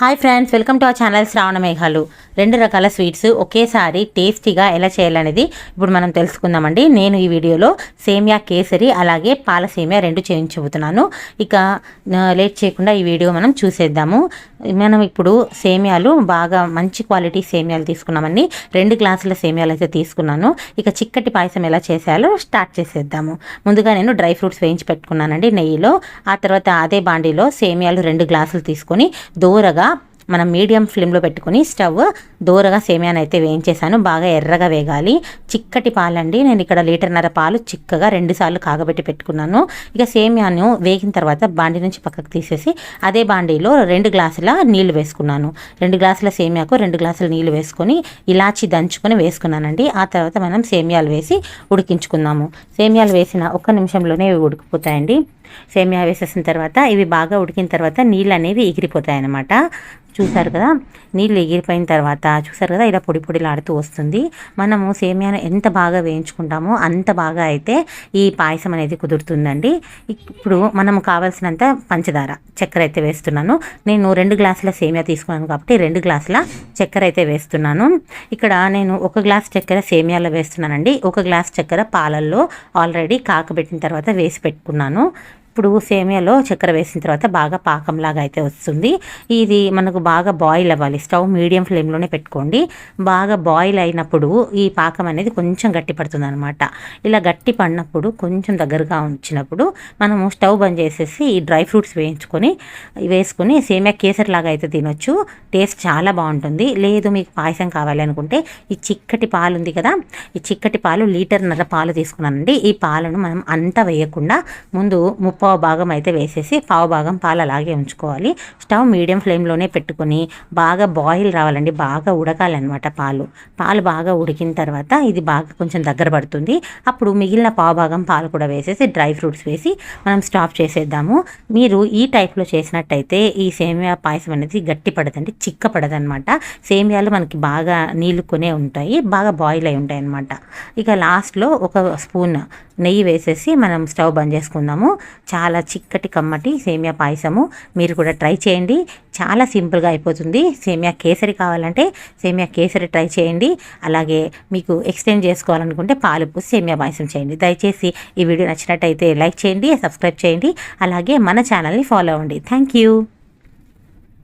Hi friends welcome to our channel Sravana Meghalu రెండు రకాల sweets ఒకేసారి టేస్టీగా ఎలా చేయాలనేది ఇప్పుడు మనం తెలుసుకుందామండి. నేను ఈ వీడియోలో సేమియా కేసరి అలాగే పాల సేమియా రెండు చేయించబోతున్నాను. ఇక లేట్ చేయకుండా ఈ వీడియో మనం చూసేద్దాము. మనం ఇప్పుడు సేమియాలు బాగా మంచి క్వాలిటీ సేమియాలు తీసుకున్నామండి. రెండు గ్లాసుల సేమియాలు అయితే తీసుకున్నాను. ఇక చిక్కటి పాయసం ఎలా చేసేయాలో స్టార్ట్ చేసేద్దాము. ముందుగా నేను డ్రై ఫ్రూట్స్ వేయించి పెట్టుకున్నానండి నెయ్యిలో. ఆ తర్వాత అదే బాండీలో సేమియాలు రెండు గ్లాసులు తీసుకొని దూరగా మనం మీడియం ఫ్లేమ్లో పెట్టుకుని స్టవ్ దూరగా సేమియాను అయితే వేయించేసాను బాగా ఎర్రగా వేగాలి. చిక్కటి పాలండి. నేను ఇక్కడ లీటర్న్నర పాలు చిక్కగా రెండుసార్లు కాగబెట్టి పెట్టుకున్నాను. ఇక సేమియాను వేగిన తర్వాత బాండీ నుంచి పక్కకు తీసేసి అదే బాండీలో రెండు గ్లాసుల నీళ్ళు వేసుకున్నాను. రెండు గ్లాసుల సేమియాకు రెండు గ్లాసుల నీళ్ళు వేసుకొని ఇలాచి దంచుకొని వేసుకున్నానండి. ఆ తర్వాత మనం సేమియాలు వేసి ఉడికించుకుందాము. సేమియాలు వేసిన ఒక్క నిమిషంలోనే ఇవి ఉడికిపోతాయండి. సేమియా వేసేసిన తర్వాత ఇవి బాగా ఉడికిన తర్వాత నీళ్ళు అనేవి ఎగిరిపోతాయి అన్నమాట చూసారు కదా? నీళ్ళు ఎగిరిపోయిన తర్వాత చూసారు కదా? ఇలా పొడి పొడిలాడుతూ వస్తుంది. మనము సేమియాను ఎంత బాగా వేయించుకుంటామో అంత బాగా అయితే ఈ పాయసం అనేది కుదురుతుందండి. ఇప్పుడు మనము కావాల్సినంత పంచదార చక్కెర అయితే వేస్తున్నాను. నేను రెండు గ్లాసుల సేమియా తీసుకున్నాను కాబట్టి రెండు గ్లాసుల చక్కెర అయితే వేస్తున్నాను. ఇక్కడ నేను ఒక గ్లాస్ చక్కెర సేమియాలో వేస్తున్నానండి. ఒక గ్లాస్ చక్కెర పాలల్లో ఆల్రెడీ కాకబెట్టిన తర్వాత వేసి పెట్టుకున్నాను. ఇప్పుడు సేమియాలో చక్కెర వేసిన తర్వాత బాగా పాకంలాగా అయితే వస్తుంది. ఇది మనకు బాగా బాయిల్ అవ్వాలి. స్టవ్ మీడియం ఫ్లేమ్లోనే పెట్టుకోండి. బాగా బాయిల్ అయినప్పుడు ఈ పాకం అనేది కొంచెం గట్టి పడుతుంది అనమాట ఇలా గట్టి పడినప్పుడు కొంచెం దగ్గరగా ఉంచినప్పుడు మనము స్టవ్ బంద్ చేసేసి ఈ డ్రై ఫ్రూట్స్ వేయించుకొని వేసుకొని సేమియా కేసరిలాగా అయితే తినొచ్చు. టేస్ట్ చాలా బాగుంటుంది. లేదు మీకు పాయసం కావాలి అనుకుంటే ఈ చిక్కటి పాలు ఉంది కదా ఈ చిక్కటి పాలు లీటర్న్నర పాలు తీసుకున్నానండి. ఈ పాలను మనం అంతా వేయకుండా ముందు పావు భాగం అయితే వేసేసి పావు భాగం పాలు అలాగే ఉంచుకోవాలి. స్టవ్ మీడియం ఫ్లేమ్లోనే పెట్టుకొని బాగా బాయిల్ రావాలండి. బాగా ఉడకాలన్నమాట పాలు. పాలు బాగా ఉడికిన తర్వాత ఇది బాగా కొంచెం దగ్గర పడుతుంది. అప్పుడు మిగిలిన పావు భాగం పాలు కూడా వేసేసి డ్రై ఫ్రూట్స్ వేసి మనం స్టాప్ చేసేద్దాము. మీరు ఈ టైప్లో చేసినట్టయితే ఈ సేమియా పాయసం అనేది గట్టి పడదండి చిక్క పడదనమాట సేమియాలు మనకి బాగా నీళ్ళుకొనే ఉంటాయి బాగా బాయిల్ అయి ఉంటాయి అన్నమాట ఇక లాస్ట్లో ఒక స్పూన్ నెయ్యి వేసేసి మనం స్టవ్ బంద్ చేసుకుందాము. చాలా చిక్కటి కమ్మటి సేమియా పాయసము. మీరు కూడా ట్రై చేయండి. చాలా సింపుల్గా అయిపోతుంది. సేమియా కేసరి కావాలంటే సేమియా కేసరి ట్రై చేయండి. అలాగే మీకు ఎక్స్టెండ్ చేసుకోవాలనుకుంటే పాలు పూసి సేమియా పాయసం చేయండి. దయచేసి ఈ వీడియో నచ్చినట్టయితే లైక్ చేయండి సబ్స్క్రైబ్ చేయండి. అలాగే మన ఛానల్ని ఫాలో అవ్వండి. Thank you